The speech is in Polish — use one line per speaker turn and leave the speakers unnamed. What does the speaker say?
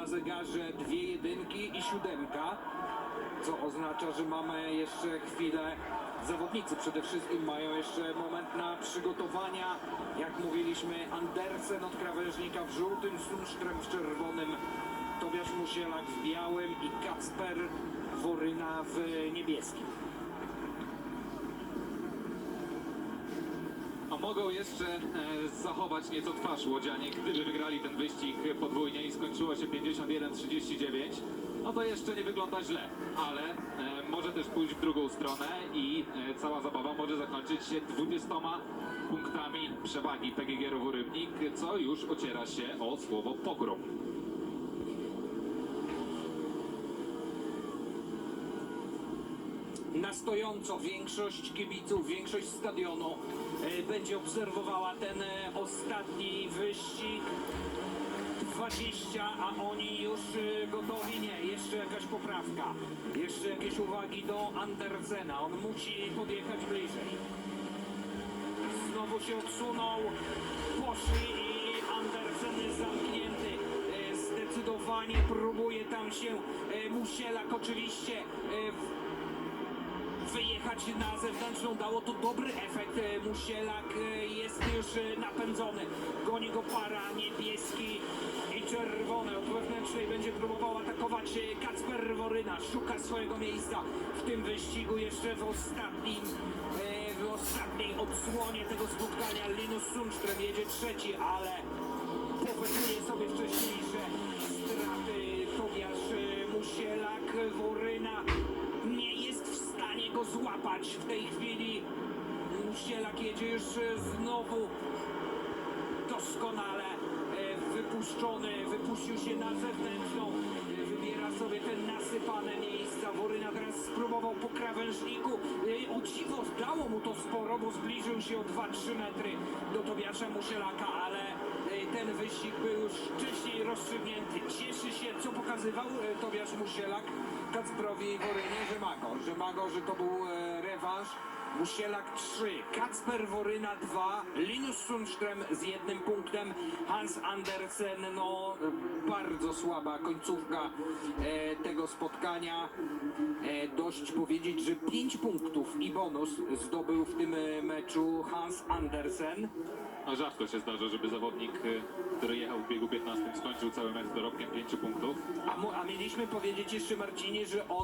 na zegarze dwie jedynki i siódemka, co oznacza, że mamy jeszcze chwilę. Zawodnicy przede wszystkim mają jeszcze moment na przygotowania. Jak mówiliśmy, Andersen od krawężnika w żółtym, Sundström w czerwonym, Tobiasz Musielak w białym i Kacper Woryna w niebieskim.
Mogą jeszcze e, zachować nieco twarz łodzianie, gdyby wygrali ten wyścig podwójnie i skończyło się 51-39. No to jeszcze nie wygląda źle, ale e, może też pójść w drugą stronę i e, cała zabawa może zakończyć się 20 punktami przewagi PGG Rowu Rybnik, co już ociera się o słowo pogrom.
Na stojąco większość kibiców, większość stadionu e, będzie obserwowała ten e, ostatni wyścig. 20, a oni już e, gotowi? Nie, jeszcze jakaś poprawka. Jeszcze jakieś uwagi do Andersena. On musi podjechać bliżej. Znowu się odsunął. Poszli i Andersen jest zamknięty. Zdecydowanie próbuje tam się Musielak oczywiście na zewnętrzną. Dało to dobry efekt. E, Musielak e, jest już e, napędzony. Goni go para niebieski i czerwony. Od wewnętrznej będzie próbował atakować Kacper Woryna. Szuka swojego miejsca w tym wyścigu jeszcze w ostatnim w ostatniej odsłonie tego spotkania. Linus Sundström jedzie trzeci, ale powetuje sobie wcześniejsze straty. Złapać w tej chwili. Musielak jedzie już e, znowu doskonale e, wypuszczony, wypuścił się na zewnętrzną, e, wybiera sobie te nasypane miejsca. Woryna teraz spróbował po krawężniku, o dziwo dało mu to sporo, bo zbliżył się o 2-3 metry do Tobiasza Musielaka, ale ten wyścig był już wcześniej rozstrzygnięty. Cieszy się, co pokazywał Tobiasz Musielak Kacprowi Worynie, że ma go, że ma go, że to był e, rewanż. Musielak 3, Kacper Woryna 2, Linus Sundström z jednym punktem, Hans Andersen, no bardzo słaba końcówka e, tego spotkania. E, dość powiedzieć, że 5 punktów i bonus zdobył w tym e, meczu Hans Andersen.
A rzadko się zdarza, żeby zawodnik, e, który jechał w biegu 15 skończył cały mecz z dorobkiem 5 punktów.
A, mu, a mieliśmy powiedzieć jeszcze Marcinie, że on